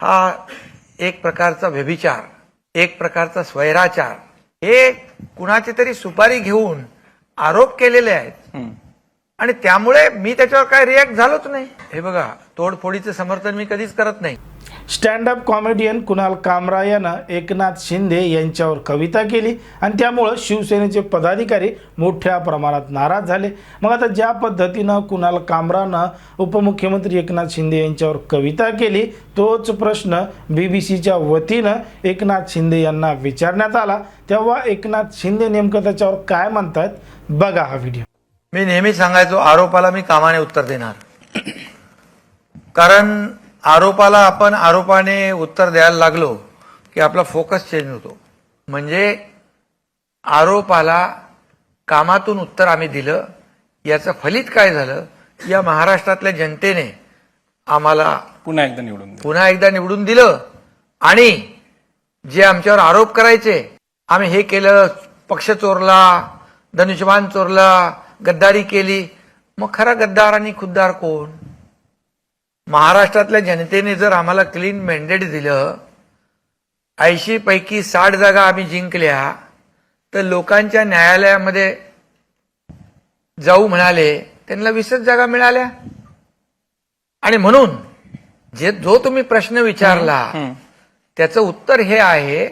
हा एक प्रकारचा व्यभिचार एक प्रकारचा स्वैराचार. हे कुणाची तरी सुपारी घेऊन आरोप केलेले आहेत. आणि त्यामुळे मी त्याच्यावर काय रिॲक्ट झालोच नाही. हे बघा तोडफोडीचं समर्थन मी कधीच करत नाही. Stand up comedian Kunal Kamra यानं एकनाथ शिंदे यांच्यावर कविता केली आणि त्यामुळं शिवसेनेचे पदाधिकारी मोठ्या प्रमाणात नाराज झाले. मग आता ज्या पद्धतीनं कुणाल कामरानं उपमुख्यमंत्री एकनाथ शिंदे यांच्यावर कविता केली तोच प्रश्न बी बी सीच्या वतीनं एकनाथ शिंदे यांना विचारण्यात आला. तेव्हा एकनाथ शिंदे नेमकं त्याच्यावर काय म्हणतात बघा हा व्हिडिओ. मी नेहमी सांगायचो आरोपाला मी कामाने उत्तर देणार. कारण आरोपाला आपण आरोपाने उत्तर द्यायला लागलो की आपला फोकस चेंज होतो. म्हणजे आरोपाला कामातून उत्तर आम्ही दिलं. याचं फलित काय झालं? या महाराष्ट्रातल्या जनतेने आम्हाला पुन्हा एकदा निवडून. पुन्हा एकदा निवडून दिलं. आणि जे आमच्यावर आरोप करायचे आम्ही हे केलं पक्ष चोरला धनुष्यबाण चोरला गद्दारी केली. मग खरा गद्दार आणि खुद्दार कोण? महाराष्ट्रातल्या जनतेने जर आम्हाला क्लीन मॅन्डेट दिलं ऐंशी पैकी साठ जागा आम्ही जिंकल्या तर लोकांच्या न्यायालयामध्ये जाऊ म्हणाले त्यांना वीसच जागा मिळाल्या. आणि म्हणून जे जो तुम्ही प्रश्न विचारला त्याचं उत्तर हे आहे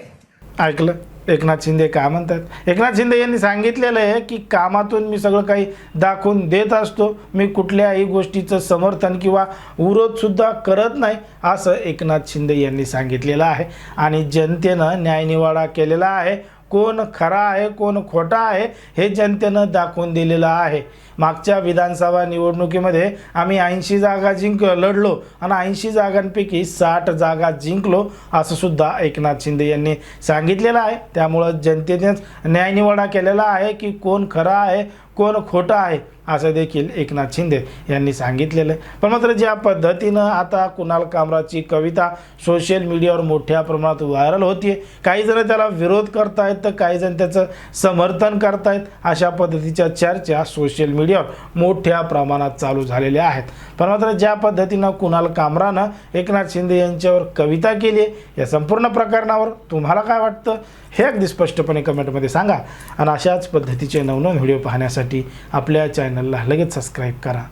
ऐकलं. एकनाथ शिंदे काय म्हणतात? एकनाथ शिंदे यांनी सांगितलेलं आहे की कामातून मी सगळं काही दाखवून देत असतो. मी कुठल्याही गोष्टीचं समर्थन किंवा विरोधसुद्धा करत नाही असं एकनाथ शिंदे यांनी सांगितलेलं आहे. आणि जनतेनं न्यायनिवाडा केलेला आहे. कोण खरा आहे कोण खोटा आहे हे जनतेनं दाखवून दिलेलं आहे. मागच्या विधानसभा निवडणुकीमध्ये आम्ही ऐंशी जागा जिंक लढलो आणि ऐंशी जागांपैकी साठ जागा जिंकलो असं सुद्धा एकनाथ शिंदे यांनी सांगितलेलं आहे. त्यामुळं जनतेनेच न्यायनिवाडा केलेला आहे की कोण खरा आहे कोण खोटं आहे असं देखील एकनाथ शिंदे यांनी सांगितलेलं आहे. पण मात्र ज्या पद्धतीनं आता कुणाल कामराची कविता सोशल मीडियावर मोठ्या प्रमाणात व्हायरल होतीये काही जण त्याला विरोध करतायत तर काही जण त्याचं समर्थन करतायत अशा पद्धतीच्या चर्चा सोशल मीडियावर मोठ्या प्रमाणात चालू झालेल्या आहेत. पण मात्र ज्या पद्धतीनं कुणाल कामरानं एकनाथ शिंदे यांच्यावर कविता केली आहे या संपूर्ण प्रकरणावर तुम्हाला काय वाटतं? हे अगदी स्पष्टपणे कमेंटमध्ये सांगा. आणि अशाच पद्धतीचे नवनवीन व्हिडिओ पाहण्यासाठी आपल्या चॅनलला लगेच सबस्क्राईब करा.